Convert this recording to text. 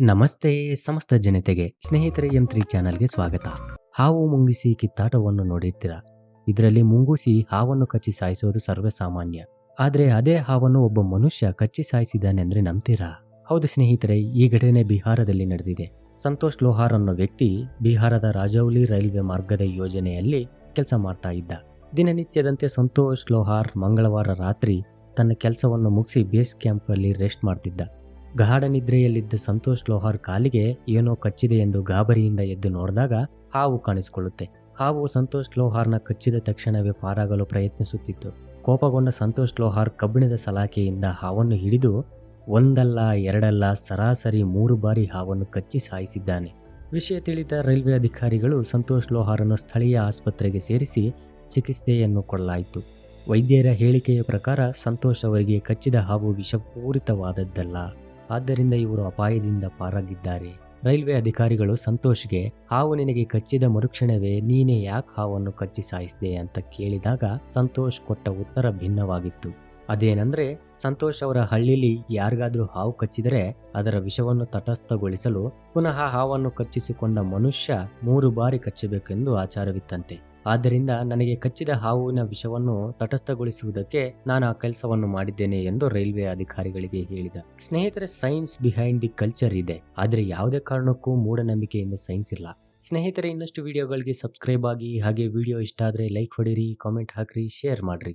ನಮಸ್ತೆ ಸಮಸ್ತ ಜನತೆಗೆ, ಸ್ನೇಹಿತರೆ ಎಂ ತ್ರೀ ಚಾನಲ್ಗೆ ಸ್ವಾಗತ. ಹಾವು ಮುಂಗಿಸಿ ಕಿತ್ತಾಟವನ್ನು ನೋಡಿರ್ತೀರಾ? ಇದರಲ್ಲಿ ಮುಂಗುಸಿ ಹಾವನ್ನು ಕಚ್ಚಿ ಸಾಯಿಸೋದು ಸರ್ವೇಸಾಮಾನ್ಯ. ಆದರೆ ಅದೇ ಹಾವನ್ನು ಒಬ್ಬ ಮನುಷ್ಯ ಕಚ್ಚಿ ಸಾಯಿಸಿದಾನೆಂದ್ರೆ ನಂಬ್ತೀರಾ? ಹೌದು ಸ್ನೇಹಿತರೆ, ಈ ಘಟನೆ ಬಿಹಾರದಲ್ಲಿ ನಡೆದಿದೆ. ಸಂತೋಷ್ ಲೋಹಾರ್ ಅನ್ನೋ ವ್ಯಕ್ತಿ ಬಿಹಾರದ ರಾಜೌಲಿ ರೈಲ್ವೆ ಮಾರ್ಗದ ಯೋಜನೆಯಲ್ಲಿ ಕೆಲಸ ಮಾಡ್ತಾ ಇದ್ದ. ದಿನನಿತ್ಯದಂತೆ ಸಂತೋಷ್ ಲೋಹಾರ್ ಮಂಗಳವಾರ ರಾತ್ರಿ ತನ್ನ ಕೆಲಸವನ್ನು ಮುಗಿಸಿ ಬೇಸ್ ಕ್ಯಾಂಪಲ್ಲಿ ರೆಸ್ಟ್ ಮಾಡ್ತಿದ್ದ. ಗಾಢ ನಿದ್ರೆಯಲ್ಲಿದ್ದ ಸಂತೋಷ್ ಲೋಹಾರ್ ಕಾಲಿಗೆ ಏನೋ ಕಚ್ಚಿದೆ ಎಂದು ಗಾಬರಿಯಿಂದ ಎದ್ದು ನೋಡಿದಾಗ ಹಾವು ಕಾಣಿಸಿಕೊಳ್ಳುತ್ತೆ. ಹಾವು ಸಂತೋಷ್ ಲೋಹಾರ್ನ ಕಚ್ಚಿದ ತಕ್ಷಣವೇ ಪಾರಾಗಲು ಪ್ರಯತ್ನಿಸುತ್ತಿತ್ತು. ಕೋಪಗೊಂಡ ಸಂತೋಷ್ ಲೋಹಾರ್ ಕಬ್ಬಿಣದ ಸಲಾಕೆಯಿಂದ ಹಾವನ್ನು ಹಿಡಿದು ಒಂದಲ್ಲ, ಎರಡಲ್ಲ, ಸರಾಸರಿ ಮೂರು ಬಾರಿ ಹಾವನ್ನು ಕಚ್ಚಿ ಸಾಯಿಸಿದ್ದಾನೆ. ವಿಷಯ ತಿಳಿದ ರೈಲ್ವೆ ಅಧಿಕಾರಿಗಳು ಸಂತೋಷ್ ಲೋಹಾರನ್ನು ಸ್ಥಳೀಯ ಆಸ್ಪತ್ರೆಗೆ ಸೇರಿಸಿ ಚಿಕಿತ್ಸೆಯನ್ನು ಕೊಡಲಾಯಿತು. ವೈದ್ಯರ ಹೇಳಿಕೆಯ ಪ್ರಕಾರ ಸಂತೋಷ್ ಅವರಿಗೆ ಕಚ್ಚಿದ ಹಾವು ವಿಷಪೂರಿತವಾದದ್ದಲ್ಲ. ಆದ್ದರಿಂದ ಇವರು ಅಪಾಯದಿಂದ ಪಾರಾಗಿದ್ದಾರೆ. ರೈಲ್ವೆ ಅಧಿಕಾರಿಗಳು ಸಂತೋಷ್ಗೆ, ಹಾವು ನಿನಗೆ ಕಚ್ಚಿದ ಮರುಕ್ಷಣವೇ, ನೀನೇ ಯಾಕೆ ಹಾವನ್ನು ಕಚ್ಚಿ ಸಾಯಿಸಿದೆ ಅಂತ ಕೇಳಿದಾಗ ಸಂತೋಷ್ ಕೊಟ್ಟ ಉತ್ತರ ಭಿನ್ನವಾಗಿತ್ತು. ಅದೇನೆಂದ್ರೆ, ಸಂತೋಷ್ ಅವರ ಹಳ್ಳಿಲಿ ಯಾರಿಗಾದ್ರೂ ಹಾವು ಕಚ್ಚಿದರೆ ಅದರ ವಿಷವನ್ನು ತಟಸ್ಥಗೊಳಿಸಲು ಪುನಃ ಹಾವನ್ನು ಕಚ್ಚಿಸಿಕೊಂಡ ಮನುಷ್ಯ ಮೂರು ಬಾರಿ ಕಚ್ಚಬೇಕೆಂದು ಆಚಾರವಿತ್ತಂತೆ. ಆದ್ದರಿಂದ ನನಗೆ ಕಚ್ಚಿದ ಹಾವುವಿನ ವಿಷವನ್ನು ತಟಸ್ಥಗೊಳಿಸುವುದಕ್ಕೆ ನಾನು ಆ ಕೆಲಸವನ್ನು ಮಾಡಿದ್ದೇನೆ ಎಂದು ರೈಲ್ವೆ ಅಧಿಕಾರಿಗಳಿಗೆ ಹೇಳಿದ. ಸ್ನೇಹಿತರೆ, ಸೈನ್ಸ್ ಬಿಹೈಂಡ್ ದಿ ಕಲ್ಚರ್ ಇದೆ. ಆದರೆ ಯಾವುದೇ ಕಾರಣಕ್ಕೂ ಮೂಢನಂಬಿಕೆಯಿಂದ ಸೈನ್ಸ್ ಇಲ್ಲ. ಸ್ನೇಹಿತರೆ, ಇನ್ನಷ್ಟು ವಿಡಿಯೋಗಳಿಗೆ ಸಬ್ಸ್ಕ್ರೈಬ್ ಆಗಿ ಹಾಗೆ ವಿಡಿಯೋ ಇಷ್ಟ ಆದರೆ ಲೈಕ್ ಹೊಡಿರಿ, ಕಾಮೆಂಟ್ ಹಾಕ್ರಿ, ಶೇರ್ ಮಾಡ್ರಿ.